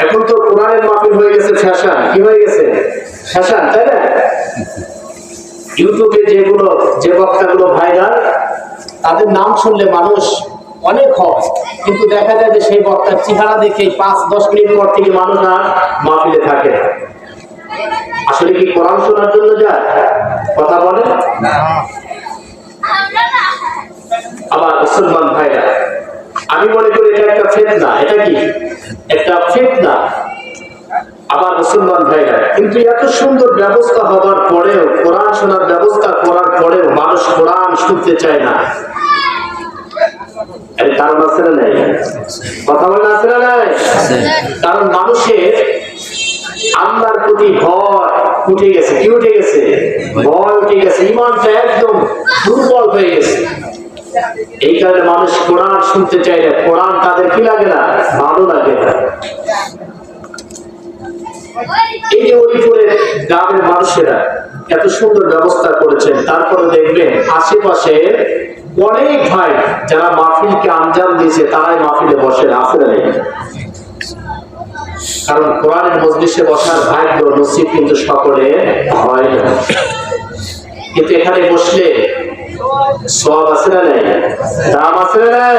এখন তো কোরআনের মাহফিল হয়ে গেছে ফ্যাশন কি হয়ে গেছে? ফ্যাশন তাই না? ইউটিউবে যেগুলো যে বক্তাগুলো ভাইরাল তাদের নাম শুনলে মানুষ অনেক হয়। কিন্তু দেখা যায় যে সেই বক্তার চেহারা দেখে পাঁচ দশ মিনিট পর থেকে মানুষ আর মাহফিলে থাকে আসলে কি কোরআন শোনার জন্য যায়? কথা বলে আমার মুসলমান ভাইরা আমি মনে করি এটা একটা ফেতনা এটা কি? একটা ফেতনা। আমার মুসলমান ভাইরা কিন্তু এত সুন্দর ব্যবস্থা হওয়ার পরেও কোরআন শোনার ব্যবস্থা করার পরেও মানুষ কোরআন শুনতে চায় না। কারণ আছে না নাই? কথা বলে আছে না নাই? কারণ মানুষের আল্লাহর প্রতি ভয় উঠে গেছে। কি উঠে গেছে? ভয় উঠে গেছে। ইমানটা একদম দুর্বল হয়ে গেছে। এই কারণে মানুষ কোরআন শুনতে চায় না, কোরআন তাদের কি লাগে না? ভালো লাগে। না এই যে গ্রামের মানুষেরা এত সুন্দর ব্যবস্থা করেছেন, তারপরে দেখবেন আশেপাশে অনেক ভাই যারা মাহফিলকে আঞ্জাম দিয়েছে, তারাই মাহফিলে বসে না নেই? কারণ কোরআনের মজলিসে বসার ভাগ্য নসিব কিন্তু সকলে হয় না। কিন্তু এখানে বসলে সব আছে না নাই? দাম আছে না নাই?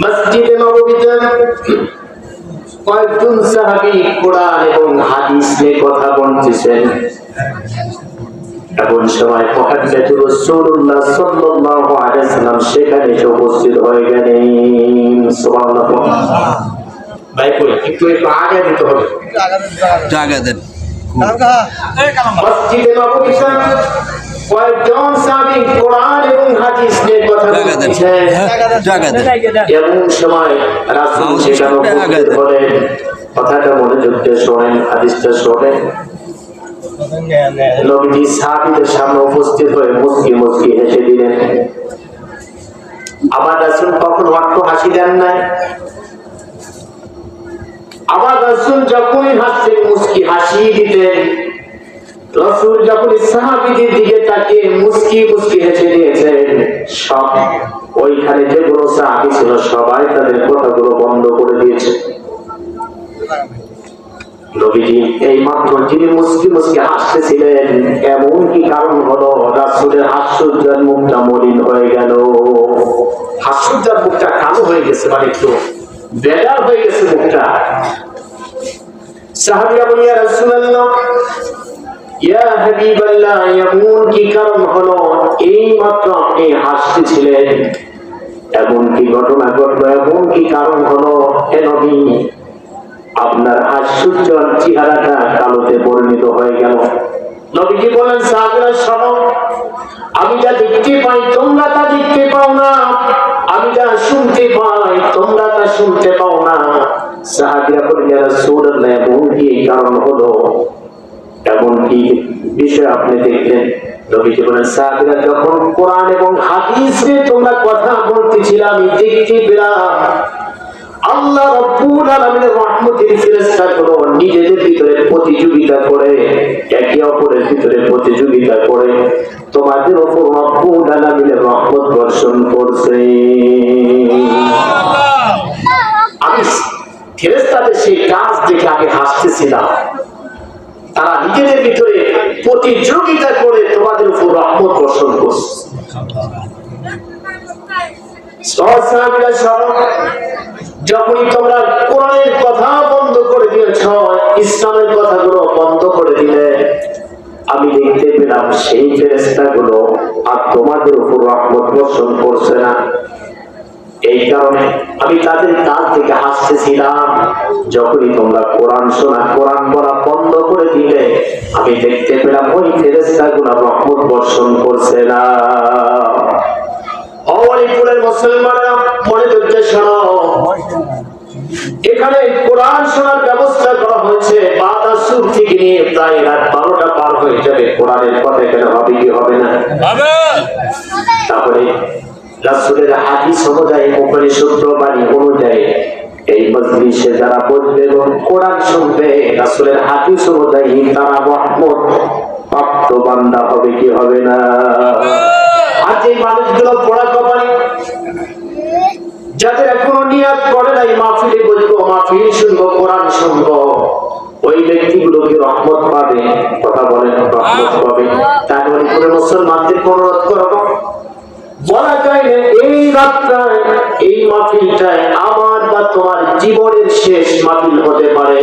মসজিদে নববীতে কয়েকজন সাহাবি কোরআন এবং হাদিস নিয়ে কথা বলতেছেন। এমন সময় মুহাম্মদ রাসূলুল্লাহ সাল্লাল্লাহু আলাইহি সাল্লাম সেখানে এসে উপস্থিত হয়ে গেলেন। সুবহানাল্লাহ। ভাই কই? একটু একটু আগে দিতে হবে। জায়গা দেন। মসজিদে নববীতে কয়েকজন সাহাবী কোরআন এবং হাদিস নিয়ে কথা বলতেছেন হ্যাঁ, জায়গা দেন। এমন সময় রাসূল আঘাত। কথাটা মনোযোগ দিয়ে শোনেন হাদিসটা শোনেন। নবীজি সাহাবীদের সামনে উপস্থিত হয়ে মুসকি মুসকি হেসে দিলেন। আবার রাসূল কখনো একটু হাসি দেন নাই? আবার রাসূল যখনই হাসতেন মুসকি হাসি দিতেন। রসুল যখন সাহাবিদের দিকে তাকিয়ে মুসকি মুসকি হেসে দিয়েছেন, সব ওইখানে যেগুলো সাহাবি ছিল, সবাই তাদের কথাগুলো বন্ধ করে দিয়েছে। এই মাত্র যিনি মুসকি মুসকি হাসতেছিলেন, এমন কি কারণ হলো? রাসুলের হাস্যোজ্জ্বল মুখটা মলিন হয়ে গেল। হাস্যোজ্জ্বল মুখটা কালো হয়ে গেছে মানে একটু বেজার হয়ে গেছে মুখটা। বলিয়া ইয়া হাবিবাল্লাহ, এমন কি কারণ হলো? এই মাত্র আপনি হাসতেছিলেন। এমন কি ঘটনা ঘটলো এমন কি কারণ হলো, হে নবী, আপনার হাস্যোজ্জ্বল চেহারাটা কালোতে পরিণত হয়ে গেল। নবীজি বলেন সাহাবিরা শোনো আমি যা দেখতে পাই, তোমরা তা দেখতে পাও না। আমি যা শুনতে পাই, তোমরা তা শুনতে পাও না। সাহাবিরা বলেন রাসূলুল্লাহ এমন কি কারণ হলো বিষয় আপনি দেখলেন নবীজি বলেন সাহাবীরা যখন কোরআন এবং হাদিসে তোমরা কথা বলতেছিল আমি দেখতে পেলাম আল্লাহ রব্বুল আলামিনের রহমতের ফেরেশতাগুলো নিজেদের ভিতরে প্রতিযোগিতা করে একে অপরের ভিতরে প্রতিযোগিতা করে তোমাদের উপর রব্বুল আলামিনের রহমত বর্ষণ করছে। আমি ফেরেশতাদের সেই কাজ দেখে আগে হাসতেছিলাম। তারা নিজেদের ভিতরে প্রতিযোগিতা করে তোমাদের উপর রহমত বর্ষণ করছে। যখনই তোমরা কোরআনের কথা বন্ধ করে দিয়েছ, ইসলামের কথাগুলো বন্ধ করে দিলে, আমি দেখতে পেলাম সেই ফেরেস্তা গুলো আর তোমাদের উপর রহমত বর্ষণ করছে না। এই কারণে আমি তাদের কাছ থেকে হাসতেছিলাম। যখনই তোমরা কোরআন শোনা কোরআন পড়া বন্ধ করে দিলে আমি দেখতে পেলাম ওই ফেরেস্তা গুলা রহমত বর্ষণ করছে না। মুসলমানরা মনে শোনো এখানে কোরআন শোনার ব্যবস্থা করা হয়েছে। বাদ আসুর থেকে নিয়ে প্রায় রাত বারোটা পার হয়ে যাবে কোরআনের কথা এখানে হবে কি হবে না? তারপরে রাসূলের হাদিস অনুযায়ী পুকুরে শুদ্ধ বাণী অনুযায়ী এই মজলিসে যারা বলবে এবং কোরআন শুনবে, রাসুলের হাদিস অনুযায়ী তারা মহম্মদ প্রাপ্ত বান্দা হবে কি হবে না? আর যে মানুষগুলো পড়া কমানি যাদের এখনও নিয়াত করে নাই, মাহফিলে বলব, মাহফিল শুনব, কোরআন শুনব। ওই ব্যক্তিগুলোকে রহমত পাবে? কথা বলেন, রহমত পাবে। তাই বলে মুসলমানদের অনুরোধ করব বলা যায় না এই রাত্রায় এই মাহফিলটায় আমার বা তোমার জীবনের শেষ মাহফিল হতে পারে।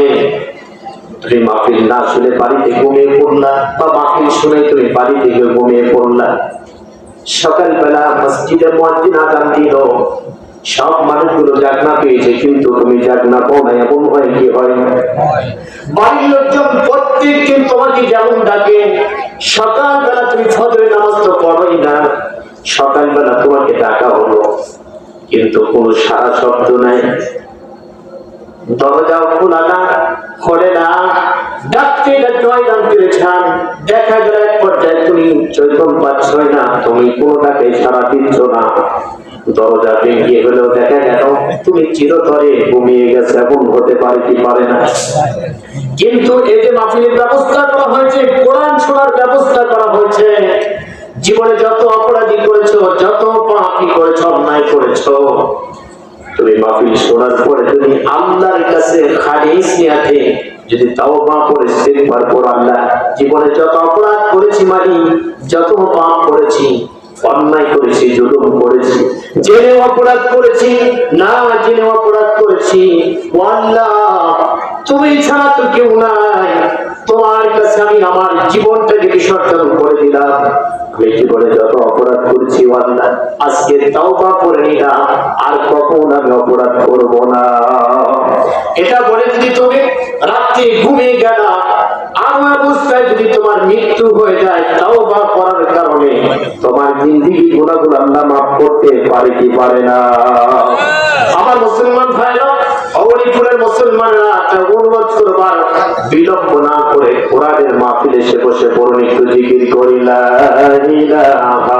তুমি মাহফিল না শুনে বাড়িতে ঘুমিয়ে পড়লা বা মাহফিল শুনে তুমি বাড়িতে গিয়ে ঘুমিয়ে পড়লা। সকালবেলা মসজিদে মসজিদ আদান দিল। সব মানুষগুলো জাগনা পেয়েছে, কিন্তু তুমি জাগনা পাও না, এমন হয় কি হয়? বাড়ির লোকজন প্রত্যেকদিন তোমাকে যেমন ডাকে, সকালবেলা তুমি ফজরের নামাজ তো পড়োই না। সকালবেলা তোমাকে ডাকা হলো, কিন্তু কোনো সারা শব্দ নাই। দরজাও খোলা না, খোলে না। ডাকতে জয় দান পেরেছেন দেখা গেল এক পর্যায়ে তুমি চৈতন পাচ্ছই না, তুমি কোনোটাকে সারা দিচ্ছ না। দরজা ভেঙে হলেও দেখা গেল, তুমি চিরতরে ঘুমিয়ে গেছে, এমন হতে পারে কি পারে না। কিন্তু এই যে মাহফিলের ব্যবস্থা করা হয়েছে, কোরআন শোনার ব্যবস্থা করা হয়েছে জীবনে যত অপরাধী করেছ, যত পাপি করেছ, অন্যায় করেছ, তুমি মাফি শোনার পরে তুমি আল্লাহর কাছে খালিস নিয়াতে, যদি তাও পা করে সেবার পর আল্লাহ, জীবনে যত অপরাধ করেছি মানি যত পাপ করেছি অন্যায় করেছি, জুলুম করেছি জেনে অপরাধ করেছি, না জেনে অপরাধ করেছি তুমি ছাড়া তো কেউ নাই। তোমার কাছে আমি আমার জীবনটাকে বিসর্জন করে দিলাম। আমি জীবনে যত অপরাধ করেছি আজকে করে নিলাম, আর কখন আমি অপরাধ করব না? এটা বলে যদি তুমি রাত্রে ঘুমিয়ে গেলা আমার অবস্থায় যদি তোমার মৃত্যু হয়ে যায় তাও বা করার কারণে তোমার জিন্দিগি গুণাগুলো আল্লাহ মাফ করতে পারে কি পারে না। আমার মুসলমান ভাইরা মুসলমানরা অনুরোধ করবার বিলম্ব না করে কোরআনের মাহফিল এসে বসে পড়ুন, একটু জিকির করি লা ইলাহা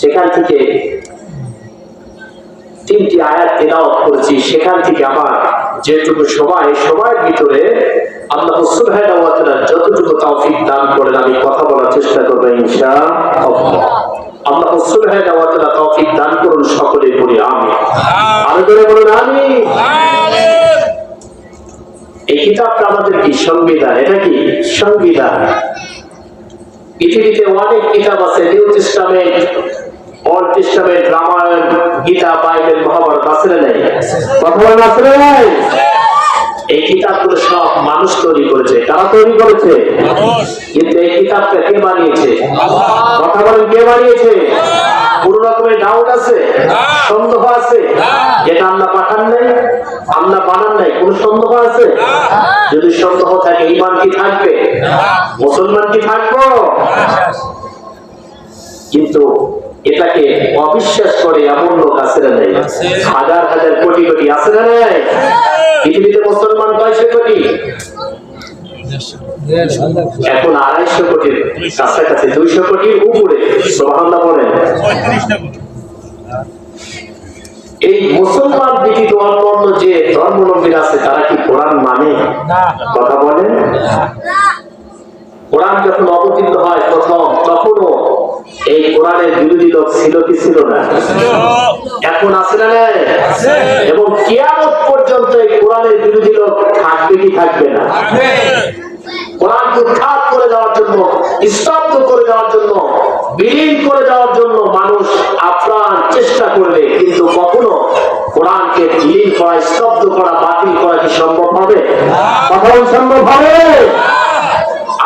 সেখান থেকে তিনটি আয়াত করেছি। সেখান থেকে আমার যেটুকু ভিতরে যতটুকু তৌফিক দান করেন, আমি কথা বলার চেষ্টা করব ইনশাআল্লাহ। আল্লাহ দান করুন সকলে বলি আমিন। আরও করে বলুন আমিন। এই কিতাবটা আমাদের কি? সংবিধান। এটা কি? সংবিধান। পৃথিবীতে অনেক কিতাব আছে new testament old testament Ramayana Gita Bible Mahabharata আছে না নাই? কথা বলেন আছে না নাই? এই কিতাবগুলো সব মানুষ তৈরি করেছে। কারা তৈরি করেছে? কিন্তু এই কিতাবটা কে বানিয়েছে? কথা বলেন কে বানিয়েছে? কোন রকমের ডাউট আছে সন্দেহ আছে যেটা আল্লাহ পাঠান নাই আল্লাহ বানান নাই কোন সন্দেহ আছে? যদি সন্দেহ থাকে ইমান কি থাকবে? মুসলমান কি থাকব? কিন্তু এটাকে অবিশ্বাস করে এমন লোক আছে না নাই? হাজার হাজার কোটি কোটি আছে না নাই? পৃথিবীতে মুসলমান কয়শো কোটি? এখন আড়াইশো কোটির কাছাকাছি দুইশো কোটির উপরে সোহান্না বলেন। এই মুসলমান ব্যতীত অন্য যে ধর্মাবলম্বী আছে তারা কি কোরআন মানে? কথা বলেন। কোরআন যখন অবতীর্ণ হয় প্রথম, তখনও এই কোরআনের বিরোধী লোক ছিল কি ছিল না? এখন আছে না এবং কিয়ামত পর্যন্ত এই কোরআনের বিরোধী লোক থাকবে কি থাকবে না? কোরআনকে উৎখাত করে দেওয়ার জন্য, স্তব্ধ করে দেওয়ার জন্য, বিলীন করে দেওয়ার জন্য মানুষ আপ্রাণ চেষ্টা করবে কিন্তু কখনো কোরআনকে বিলীন করা, স্তব্ধ করা, বাতিল করা কি সম্ভব হবে? কখন সম্ভব হবে?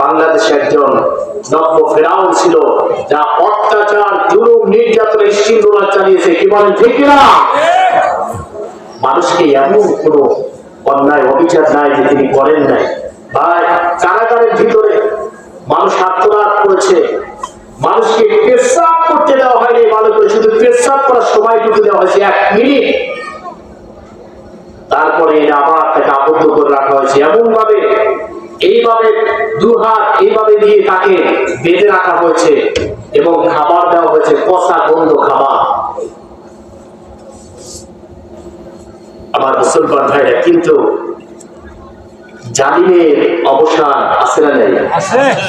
বাংলাদেশে একজন নব্য ফেরাউন ছিল, যা অত্যাচার, জুলুম, নির্যাতনের সিন্দুরা চালিয়েছে। কি বলেন, ঠিক না মানুষকে এমন কোনো অন্যায়, অবিচার নাই যে তিনি করেন নাই। ভাই, কারাগারের ভিতরে মানুষ আত্মনাদ করেছে। মানুষকে পেশাব করতে দেওয়া হয়নি মানুষকে শুধু পেশাব করার সময়টুকু দেওয়া হয়েছে, এক মিনিট। তারপরে আবার তাকে আবদ্ধ করে রাখা হয়েছে। এমন ভাবে এইভাবে দু হাত এইভাবে দিয়ে তাকে বেঁধে রাখা হয়েছে এবং খাবার দেওয়া হয়েছে পচা গন্ধ খাবার। আমার মুসলমান ভাইরা কিন্তু জালিমের অবসান আছে না নেই?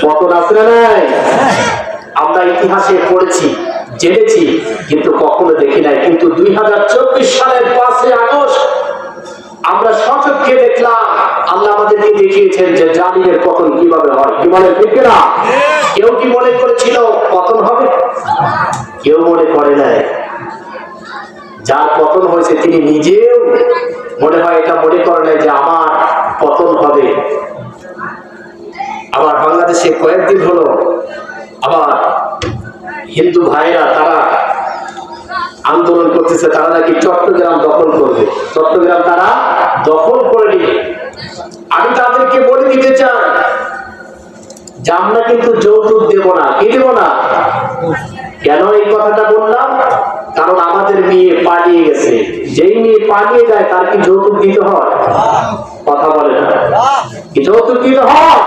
পতন আছে না নাই? আমরা ইতিহাসে পড়েছি জেনেছি কিন্তু কখনো দেখি নাই। কিন্তু দুই হাজার চব্বিশ সালের পাঁচই আগস্ট আমরা সচক্ষে দেখলাম, আল্লাহ আমাদেরকে দেখিয়েছেন যে জালিমের পতন কীভাবে হয়। কি বলে ঠিক না কেউ কি মনে করেছিল পতন হবে? কেউ মনে করে নাই। যার পতন হয়েছে তিনি নিজেও মনে হয় এটা মনে করে নাই যে আমার পতন হবে। আবার বাংলাদেশে কয়েকদিন হলো, আবার হিন্দু ভাইরা তারা আন্দোলন করতেছে, তারা নাকি চট্টগ্রাম দখল করবে। চট্টগ্রাম তারা দখল করে নিবে আমি তাদেরকে বলে দিতে চাই যে আমরা কিন্তু যৌতুক দেব না। কি দেব না? কেন এই কথাটা বললাম? কারণ আমাদের মেয়ে পালিয়ে গেছে। যেই মেয়ে পালিয়ে যায়, তার কি যৌতুক দিতে হয়? কথা বলে কি যৌতুক দিতে হয়?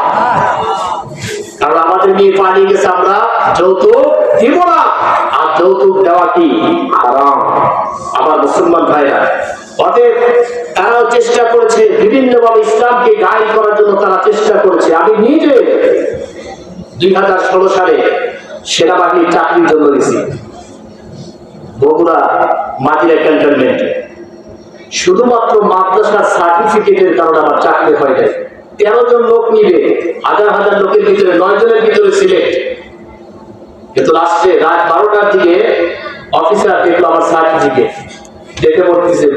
কারণ আমাদের মেয়ে পালিয়ে গেছে, আমরা যৌতুক দিব না। আর যৌতুক দেওয়া কি? হারাম। আমার মুসলমান ভাইরা তারাও চেষ্টা করেছে ইসলামকে করার জন্য তারা চেষ্টা করেছে। আমি নিজে দুই হাজার ষোলো সালে সেনাবাহিনীর চাকরির জন্য বগুড়া মাদিরা ক্যান্টনমেন্টে। শুধুমাত্র মাদ্রাসার সার্টিফিকেটের কারণে আমার চাকরি হয় নাই। তেরো জন লোক নিবে হাজার হাজার লোকের ভিতরে নয় জনের ভিতরে সিলেক্ট কিন্তু লাস্টে রাত বারোটার দিকে অফিসার দেখল আমার সার্টিফিকেট দেখে বলতেছে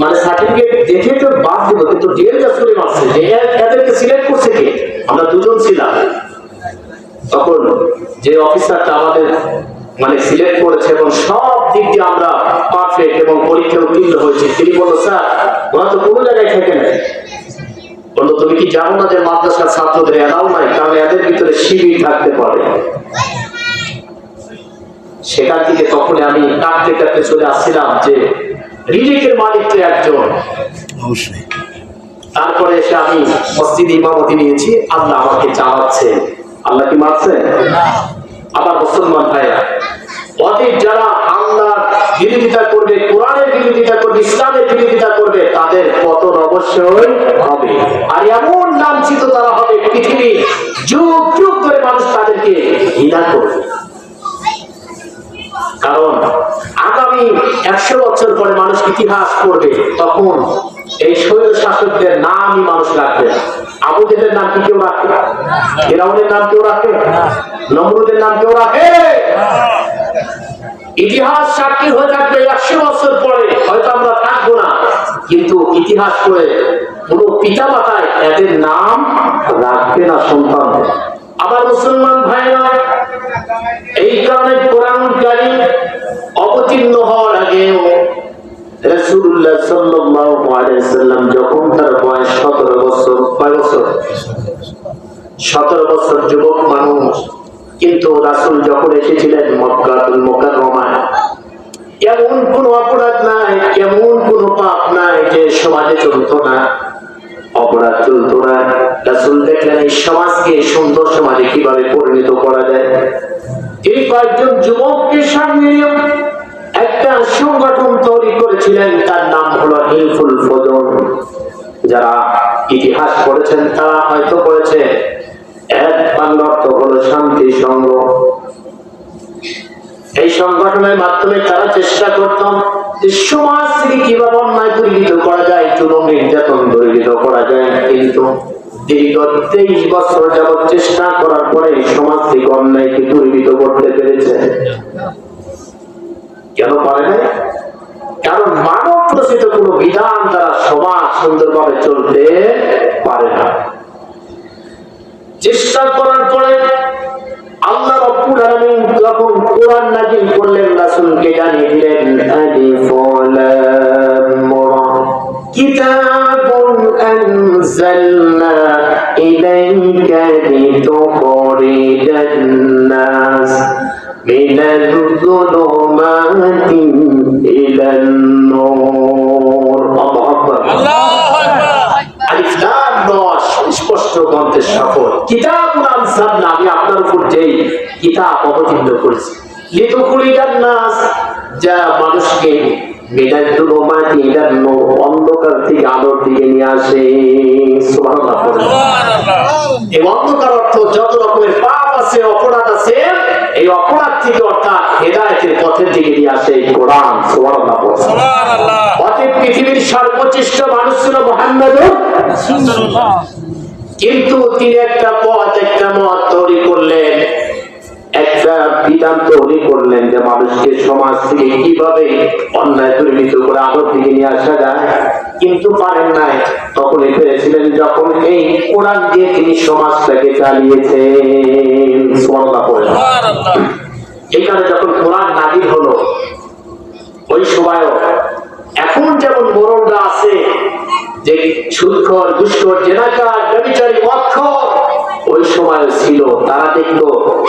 মানে সার্টিফিকেট দেখে তো বাদ দিব কিন্তু ডিএলটা শুনে মারছে যে এদেরকে সিলেক্ট করছে কে? আমরা দুজন ছিলাম। তখন যে অফিসারটা আমাদের মানে সিলেক্ট করেছে এবং সব দিক দিয়ে আমরা পারফেক্ট এবং পরীক্ষা উত্তীর্ণ হয়েছে। তিনি বলল, স্যার, ওরা তো কোনো জায়গায় থেকে নেয় বলল, তুমি কি জানো না যে মাদ্রাসার ছাত্রদের এলাও নাই? কারণ এদের ভিতরে শিবির থাকতে পারে। সেখান থেকে তখন আমি কাঁদতে কাঁদতে চলে আসছিলাম যে রিজিকের মালিক তো একজন। অবশ্যই। তারপরে এসে আমি মসজিদ ইমামতি নিয়েছি আল্লাহ আমাকে চালাচ্ছে আল্লাহ কি মারছে আবার মুসলমান ভাইরা অতীত যারা আল্লাহ বিরোধিতা করবে কোরআনের বিরোধিতা করবে ইসলামের বিরোধিতা করবে তাদের পতন অবশ্যই হবে। আর এমন লাঞ্ছিত তারা হবে পৃথিবী যুগ যুগ ধরে মানুষ তাদেরকে ঘৃণা করবে। কারণ আগামী একশো বছর পরে মানুষ ইতিহাস পড়বে, তখন এই শৈল শাসকদের নামই মানুষ রাখবে। আবু নাম কি কেউ রাখে? ফেরাউনের নাম কেউ রাখে? নমরুদের নাম কেউ রাখে? ইতিহাস সাক্ষী হয়ে থাকবে একশো বছর পরে, হয়তো আমরা থাকব না। কিন্তু ইতিহাস করে পুরো পিতা মাতায় এদের নাম রাখবে না সন্তানদের। আবার মুসলমান ভাইরা, এই কারণে কোরআন কারীম অবতীর্ণ হওয়ার আগেও রাসূলুল্লাহ সাল্লাল্লাহু আলাইহি সাল্লাম যখন তার বয়স 17 বছর, কয় বছর? 17 বছর যুবক মানুষ। কিন্তু রাসূল যখন এসেছিলেন এমন কোন অপরাধ নাই, এমন কোন সমাজে চলতো না। অপরাধ চলতো না। রাসূল দেখলেন এই সমাজকে সুন্দর সমাজে কীভাবে পরিণত করা যায়। এই কয়েকজন যুবককে সামনে একটা সংগঠন তৈরি করেছিলেন, তার নাম হলো হিলফুল ফজল। যারা ইতিহাস পড়েছেন, তারা হয়তো পড়েছে, এক বাংলা অর্থ হলো শান্তি সংঘ এই সংগঠনের মাধ্যমে তারা চেষ্টা করতাম যে থেকে কীভাবে অন্যায় দূরীভূত করা যায় জুলুম নির্যাতন দূরীভূত করা যায়। কিন্তু করতে চেষ্টা করার পরে আল্লাহ রব্বুল আলামিন যখন কোরআন নাজিল করলেন, রাসূলকে জানিয়ে দিলেন, আলিফ লাম রা কিতাবুন আনজালনা ইলাইকা লিতুখরিজান নাস মিনাল যুলুমাতি আপনার কিতাব অবতীর্ণ করেছি। নাস যা মানুষকে মিনাল যুলুমাতি ইলান নূর অন্ধকার থেকে আলোর দিকে নিয়ে আসে। এই অন্ধকার অর্থ যত রকমের পাপ আছে অপরাধ আছে এই অপরাধ থেকে অর্থাৎ হেদায়েতের পথের দিকে নিয়ে আসে এই কোরআন। অতএব পৃথিবীর সর্বশ্রেষ্ঠ মানুষ ছিল মোহাম্মদ কিন্তু তিনি একটা পথ একটা মত তৈরি করলেন একটা বিধান তৈরি করলেন যে মানুষকে সমাজ থেকে কীভাবে অন্যায় দুর্নীতি করে আলোর দিকে নিয়ে আসা যায়। কিন্তু পারেন নাই। তখন পেরেছিলেন যখন এই কোরআন দিয়ে তিনি সমাজটাকে। এই কারণে যখন কোরআন নাজির হলো ওই সময়ও এখন যেমন মরণরা আছে যে সুদখর দুষ্কর জেনাকার ব্যবিচারী মক্ষর ওই সময় ছিল। তারা দেখল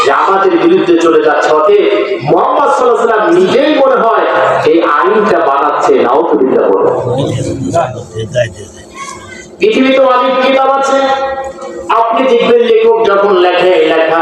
যে আমাদের বিরুদ্ধে চলে যাচ্ছে। অতএব মোহাম্মদ সাল্লাহ নিজেই মনে হয় এই আইনটা বানাচ্ছে নাউতুবিল্লাহ বলে। পৃথিবীতে অনেক কিতাব আছে। আপনি দেখবেন লেখক যখন লেখে লেখা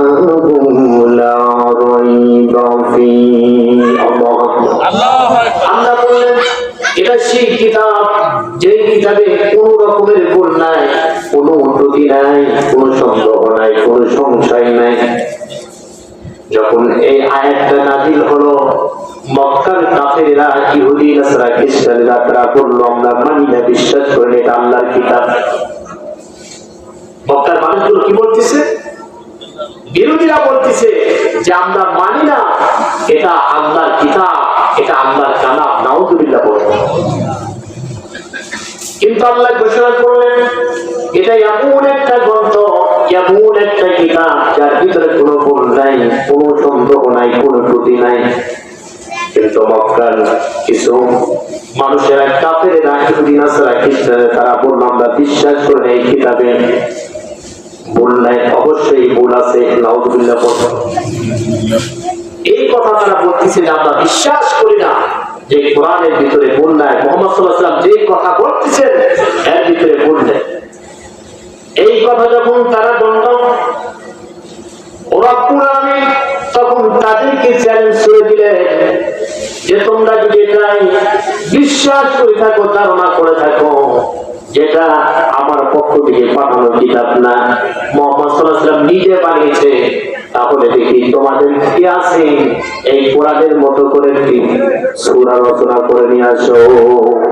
নাই কোন সন্দেহ নাই, কোন সংশয় নাই। যখন এই আয়াতটা নাজিল হলো, মক্কার কাফেরেরা, ইহুদি, নাসারা তারা আমরা মানি না, বিশ্বাস করি এটা আল্লাহর কিতাব। মক্কার মানুষগুলো কি বলতেছে? বিরোধীরা বলতেছে যে আমরা মানি না, এটা আল্লাহর কিতাব, এটা আল্লাহর কালাম, নাউজুবিল্লাহ কিন্তু আল্লাহ ঘোষণা করলেন, এটা এমন একটা গ্রন্থ এমন একটা কিতাব, যার ভিতরে কোনো ভুল নাই, কোনো সন্দেহ নাই, কোনো ত্রুটি নাই। তারা বিশ্বাস করি কিতাবে। ভুল অবশ্যই ভুল আছে এই আমরা বিশ্বাস করি না। যে কোরআনের ভিতরে ভুল নাই, মোহাম্মদ যে কথা বলতেছেন, এর ভিতরে ভুল এই কথা যখন তারা বলল, ওরা পুরাণে তখন তাদেরকে চ্যালেঞ্জ করে দিলেন যে তোমরা যদি বিশ্বাস করে থাকো ধারণা করে থাকো। যেটা আমার পক্ষ থেকে পাঠানো কিতাব না। মোহাম্মদ নিজে বানিয়েছে। তাহলে দেখি তোমাদের কি আছে? এই কোরআনের মতো করে কি? সূরা রচনা করে নিয়ে আসো।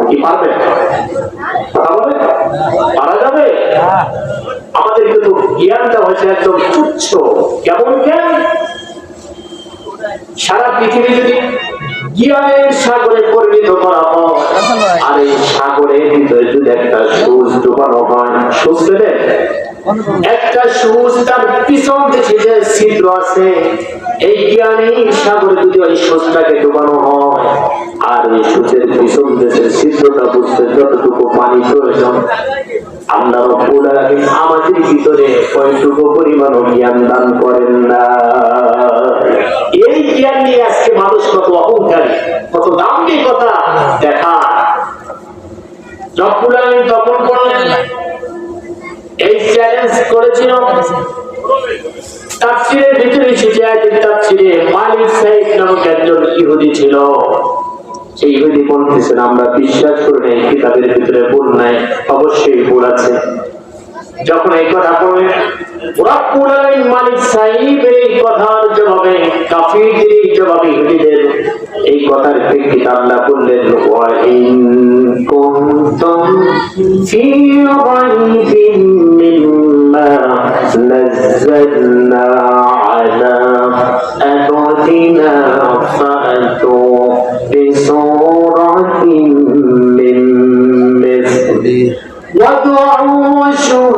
কি পারবে? পারা যাবে? আমাদের কিন্তু জ্ঞানটা হয়েছে একদম তুচ্ছ। কেমন জ্ঞান? সারা পৃথিবী যদি জ্ঞানের সাগরে পরিণত করা হয়। আর এই সাগরের ভিতরে যদি একটা সুচ ডুবানো হয় সুচ একটা সুচ তার পিছন থেকে যে ছিদ্র আছে এই জ্ঞানের সাগরে যদি ওই সুচটাকে ডুবানো হয় আর এই সুচের পিছন দেশের ছিদ্রটা বুঝতে যতটুকু পানি প্রয়োজন আল্লাহ আমাদের ভিতরে কয়টুকু পরিমাণ জ্ঞান দান করেন না। এই জ্ঞান নিয়ে আজকে মানুষ কত অহংকারী, কত দেখা। আলামিন তখন করলেন এই চ্যালেঞ্জ করেছিল আমরা বিশ্বাস করি না এই কিতাবের ভিতরে ভুল নাই আছে যখন এই কথা বলে রব্বুল আলামিন মালিক সাহিবের এই কথার জবাবে কাফিরদের এই জবাবে ইহুদিদের এই কথার প্রেক্ষিতে আল্লাহ বললেন ওয়া ইন কুনতুম ফি রাইবিন মিম্মা নাযালনা আলা আবদিনা ফাআতু বিসূরাতিন মিন মিসলি وادعوا شهداءكم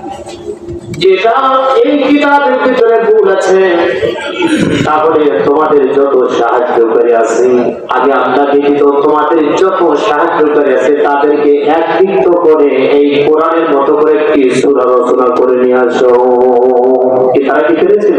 যেটা এই কিতাবের ভিতরে ভুল আছে, তাহলে তোমাদের যত সাহায্যকারী আছে আমি আল্লাহ ব্যতীত তোমাদের যত সাহায্যকারী আছে, তাদেরকে একত্রিত করে এই কোরআনের মতো করে একটি সূরা রচনা করে নিয়ে আসো। কি তারা কি পেরেছিল?